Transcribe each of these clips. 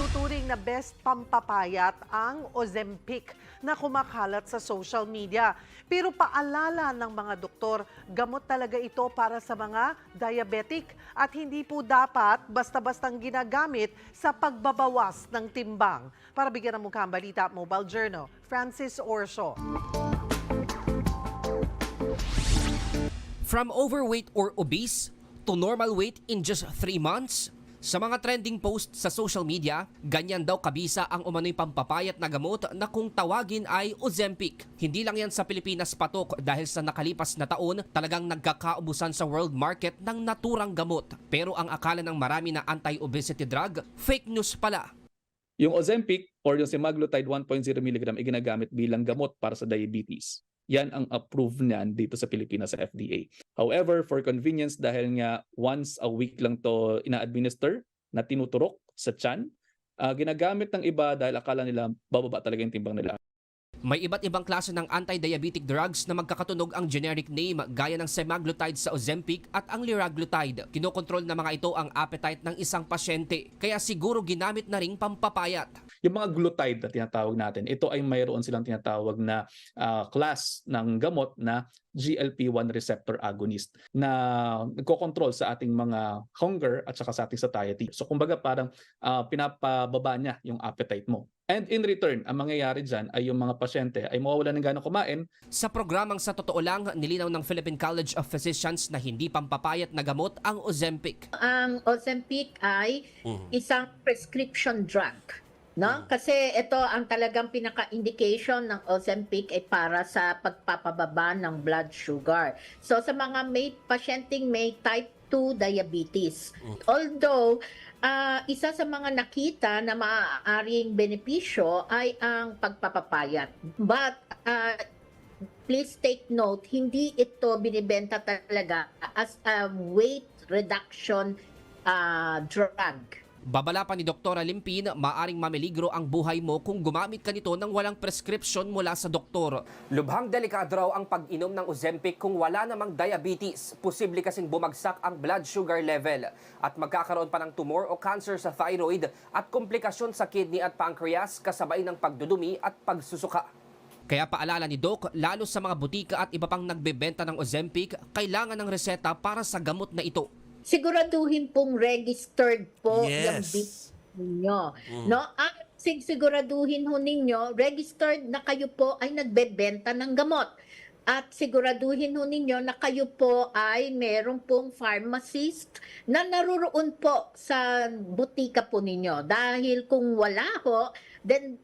Itinuturing na best pampapayat ang Ozempic na kumakalat sa social media. Pero paalala ng mga doktor, gamot talaga ito para sa mga diabetic at hindi po dapat basta-bastang ginagamit sa pagbabawas ng timbang. Para bigyan ng mukha ang balita, Mobile Journal, Francis Orso. From overweight or obese to normal weight in just 3 months? Sa mga trending post sa social media, ganyan daw kabisa ang umano'y pampapayat na gamot na kung tawagin ay Ozempic. Hindi lang yan sa Pilipinas patok dahil sa nakalipas na taon talagang nagkakaubusan sa world market ng naturang gamot. Pero ang akala ng marami na anti-obesity drug, fake news pala. Yung Ozempic or yung semaglutide 1.0 mg ay ginagamit bilang gamot para sa diabetes. Yan ang approved niyan dito sa Pilipinas sa FDA. However, for convenience dahil nga once a week lang to ina-administer na tinuturok sa tiyan, ah, ginagamit ng iba dahil akala nila bababa talaga yung timbang nila. May iba't ibang klase ng anti-diabetic drugs na magkakatunog ang generic name gaya ng semaglutide sa Ozempic at ang liraglutide. Kinokontrol na mga ito ang appetite ng isang pasyente, kaya siguro ginamit na ring pampapayat. Yung mga glutide na tinatawag natin, ito ay mayroon silang tinatawag na ah, class ng gamot na GLP-1 receptor agonist na nagkocontrol sa ating mga hunger at saka sa ating satiety. So kumbaga parang ah, pinapababa niya yung appetite mo. And in return, ang mangyayari dyan ay yung mga pasyente ay mawawala ng gano'ng kumain Sa programang sa totoo lang, nilinaw ng Philippine College of Physicians na hindi pampapayat na gamot ang Ozempic. ang Ozempic ay isang prescription drug. No? Kasi ito ang talagang pinaka-indication ng Ozempic ay para sa pagpapababa ng blood sugar. So sa mga may pasyenteng may type 2 diabetes. Although ah, isa sa mga nakita na maaaring benepisyo ay ang pagpapapayat. But ah, please take note, hindi ito binibenta talaga as a weight reduction uh, drug. Babala pa ni Dr. Limpin, maaring mamiligro ang buhay mo kung gumamit ka nito ng walang prescription mula sa doktor. Lubhang delikado raw ang pag-inom ng Ozempic kung wala namang diabetes. Posible kasing bumagsak ang blood sugar level at magkakaroon pa ng tumor o cancer sa thyroid at komplikasyon sa kidney at pancreas kasabay ng pagdudumi at pagsusuka. Kaya paalala ni Doc, lalo sa mga butika at iba pang nagbebenta ng Ozempic, kailangan ng reseta para sa gamot na ito. Siguraduhin pong registered po Yes. yung business ninyo. No? At sig- siguraduhin ho ninyo, registered na kayo po ay nagbebenta ng gamot. At siguraduhin ho ninyo na kayo po ay meron pong pharmacist na naruroon po sa butika po ninyo. Dahil kung wala ho, then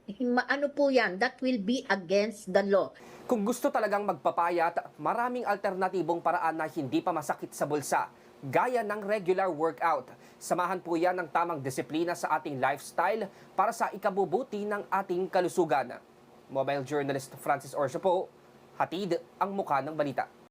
ano po yan, that will be against the law. Kung gusto talagang magpapayat, maraming alternatibong paraan na hindi pa masakit sa bulsa, gaya ng regular workout. Samahan po yan ng tamang disiplina sa ating lifestyle para sa ikabubuti ng ating kalusugan. Mobile journalist Francis Orso po, hatid ang muka ng balita.